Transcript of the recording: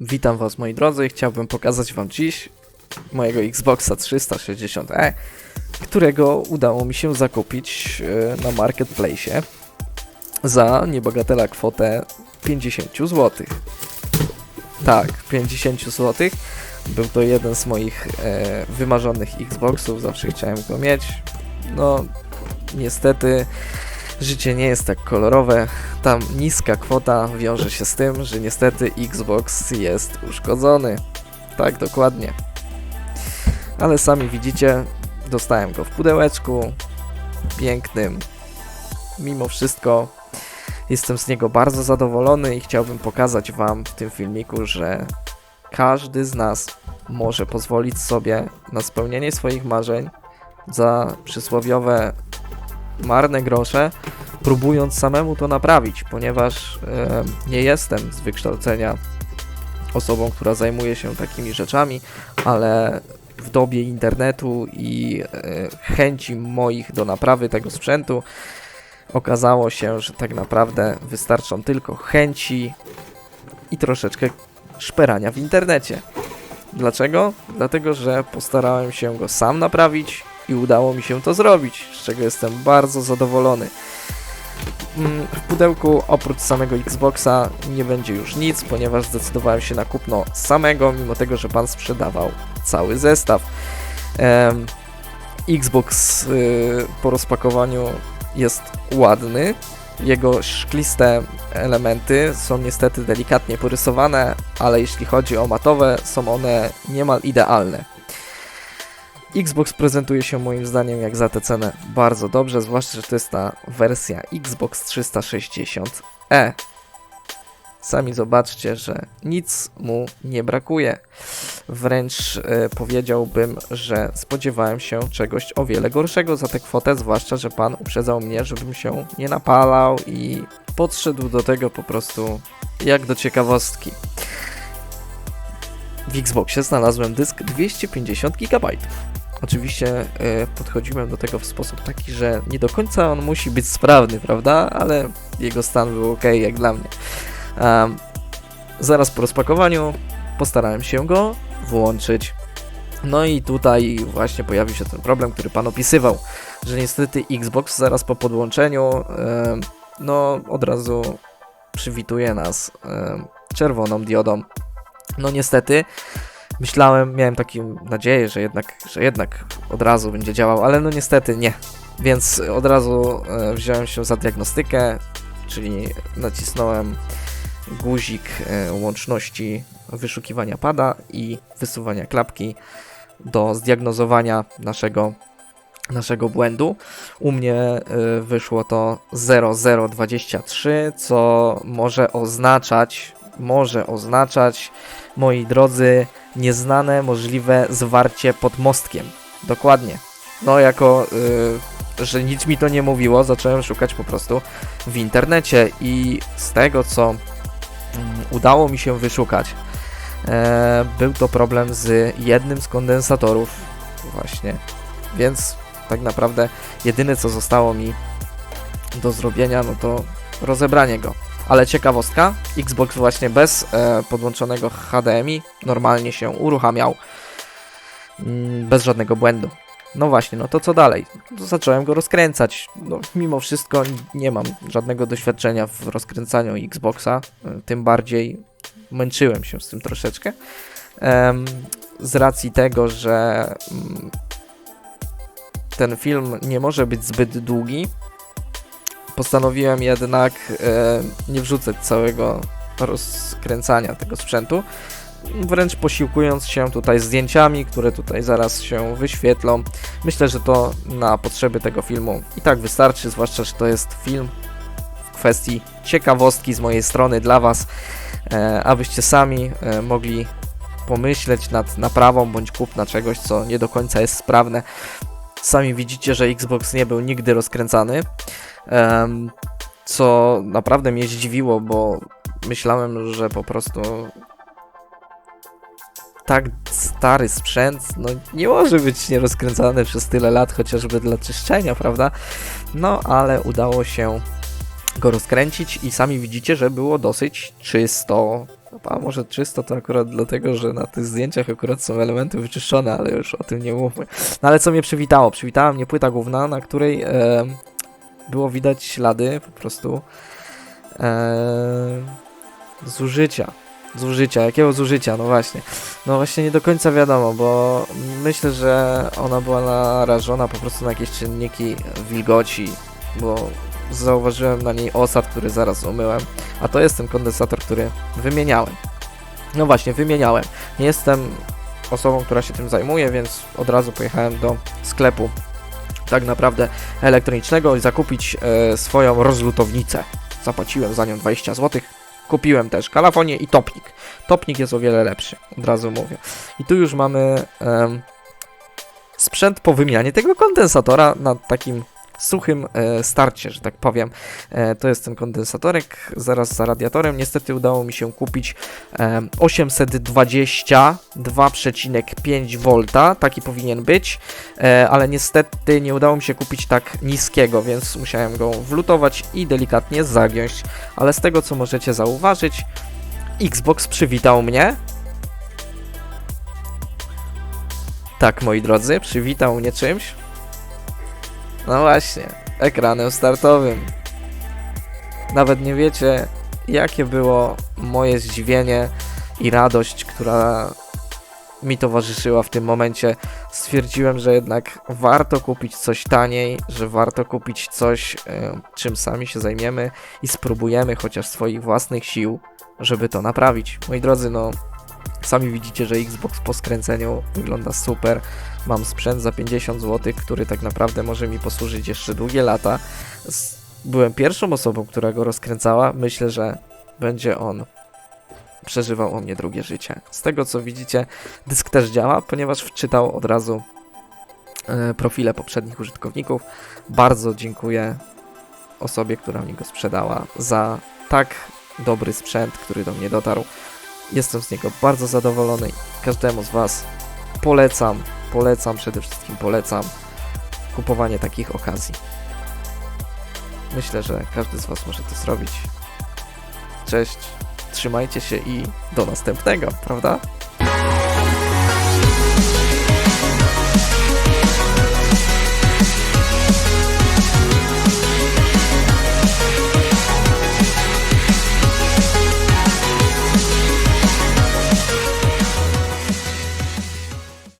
Witam Was moi drodzy, chciałbym pokazać Wam dziś mojego Xboxa 360e, którego udało mi się zakupić e, na Marketplace za niebogatela kwotę 50 zł. Tak, 50 zł. Był to jeden z moich e, wymarzonych Xboxów, zawsze chciałem go mieć. No, niestety życie nie jest tak kolorowe. Tam niska kwota wiąże się z tym, że niestety Xbox jest uszkodzony. Tak, dokładnie. Ale sami widzicie, dostałem go w pudełeczku, pięknym. Mimo wszystko jestem z niego bardzo zadowolony i chciałbym pokazać Wam w tym filmiku, że każdy z nas może pozwolić sobie na spełnienie swoich marzeń za przysłowiowe marne grosze, próbując samemu to naprawić, ponieważ e, nie jestem z wykształcenia osobą, która zajmuje się takimi rzeczami, ale w dobie internetu i e, chęci moich do naprawy tego sprzętu okazało się, że tak naprawdę wystarczą tylko chęci i troszeczkę szperania w internecie. Dlaczego? Dlatego, że postarałem się go sam naprawić i udało mi się to zrobić, z czego jestem bardzo zadowolony. Mm, W pudełku oprócz samego Xboxa nie będzie już nic, ponieważ zdecydowałem się na kupno samego, mimo tego, że pan sprzedawał cały zestaw. Xbox y, po rozpakowaniu jest ładny. Jego szkliste elementy są niestety delikatnie porysowane, ale jeśli chodzi o matowe, są one niemal idealne. Xbox prezentuje się moim zdaniem jak za tę cenę bardzo dobrze, zwłaszcza, że to jest ta wersja Xbox 360e. Sami zobaczcie, że nic mu nie brakuje. Wręcz e, powiedziałbym, że spodziewałem się czegoś o wiele gorszego za tę kwotę, zwłaszcza, że pan uprzedzał mnie, żebym się nie napalał i podszedł do tego po prostu jak do ciekawostki. W Xboxie znalazłem dysk 250 GB. Oczywiście e, podchodziłem do tego w sposób taki, że nie do końca on musi być sprawny, prawda? Ale jego stan był ok, jak dla mnie. Em, zaraz po rozpakowaniu postarałem się go włączyć. No i tutaj właśnie pojawił się ten problem, który pan opisywał, że niestety Xbox zaraz po podłączeniu no od razu przywituje nas czerwoną diodą. No niestety myślałem, miałem taką nadzieję, że jednak, że jednak od razu będzie działał, ale no niestety nie. Więc od razu e, wziąłem się za diagnostykę, czyli nacisnąłem guzik e, łączności wyszukiwania pada i wysuwania klapki do zdiagnozowania naszego, naszego błędu. U mnie e, wyszło to 0023, co może oznaczać, może oznaczać, moi drodzy, nieznane możliwe zwarcie pod mostkiem. Dokładnie. No, jako y, że nic mi to nie mówiło, zacząłem szukać po prostu w internecie i z tego, co mm, udało mi się wyszukać, e, był to problem z jednym z kondensatorów, właśnie. Więc tak naprawdę jedyne, co zostało mi do zrobienia, no to rozebranie go. Ale ciekawostka, Xbox właśnie bez e, podłączonego HDMI normalnie się uruchamiał mm, bez żadnego błędu. No właśnie, no to co dalej? To zacząłem go rozkręcać. No, mimo wszystko nie mam żadnego doświadczenia w rozkręcaniu Xboxa, e, tym bardziej męczyłem się z tym troszeczkę. Em, z racji tego, że mm, ten film nie może być zbyt długi, postanowiłem jednak e, nie wrzucać całego rozkręcania tego sprzętu, wręcz posiłkując się tutaj zdjęciami, które tutaj zaraz się wyświetlą. Myślę, że to na potrzeby tego filmu i tak wystarczy, zwłaszcza, że to jest film w kwestii ciekawostki z mojej strony dla Was, e, abyście sami e, mogli pomyśleć nad naprawą bądź kupna czegoś, co nie do końca jest sprawne. Sami widzicie, że Xbox nie był nigdy rozkręcany. Co naprawdę mnie zdziwiło, bo myślałem, że po prostu tak stary sprzęt no, nie może być nierozkręcany przez tyle lat, chociażby dla czyszczenia, prawda? No, ale udało się go rozkręcić i sami widzicie, że było dosyć czysto. A może czysto to akurat dlatego, że na tych zdjęciach akurat są elementy wyczyszczone, ale już o tym nie mówmy. No ale co mnie przywitało? Przywitała mnie płyta główna, na której e, było widać ślady po prostu e, zużycia. Zużycia, jakiego zużycia? No właśnie. No właśnie nie do końca wiadomo, bo myślę, że ona była narażona po prostu na jakieś czynniki wilgoci, bo zauważyłem na niej osad, który zaraz umyłem, a to jest ten kondensator, który wymieniałem. No właśnie, wymieniałem. Nie jestem osobą, która się tym zajmuje, więc od razu pojechałem do sklepu tak naprawdę elektronicznego i zakupić e, swoją rozlutownicę. Zapłaciłem za nią 20 zł. Kupiłem też kalafonię i topnik. Topnik jest o wiele lepszy, od razu mówię. I tu już mamy em, sprzęt po wymianie tego kondensatora na takim suchym e, starcie, że tak powiem. E, to jest ten kondensatorek zaraz za radiatorem. Niestety udało mi się kupić e, 822,5 V, taki powinien być, e, ale niestety nie udało mi się kupić tak niskiego, więc musiałem go wlutować i delikatnie zagiąć. Ale z tego co możecie zauważyć, Xbox przywitał mnie. Tak, moi drodzy, przywitał mnie czymś. No właśnie, ekranem startowym. Nawet nie wiecie, jakie było moje zdziwienie i radość, która mi towarzyszyła w tym momencie. Stwierdziłem, że jednak warto kupić coś taniej, że warto kupić coś, e, czym sami się zajmiemy i spróbujemy chociaż swoich własnych sił, żeby to naprawić. Moi drodzy, no sami widzicie, że Xbox po skręceniu wygląda super. Mam sprzęt za 50 zł, który tak naprawdę może mi posłużyć jeszcze długie lata. Byłem pierwszą osobą, która go rozkręcała. Myślę, że będzie on przeżywał o mnie drugie życie. Z tego co widzicie, dysk też działa, ponieważ wczytał od razu e, profile poprzednich użytkowników. Bardzo dziękuję osobie, która mi go sprzedała za tak dobry sprzęt, który do mnie dotarł. Jestem z niego bardzo zadowolony każdemu z Was polecam, polecam, przede wszystkim polecam kupowanie takich okazji. Myślę, że każdy z Was może to zrobić. Cześć, trzymajcie się i do następnego, prawda?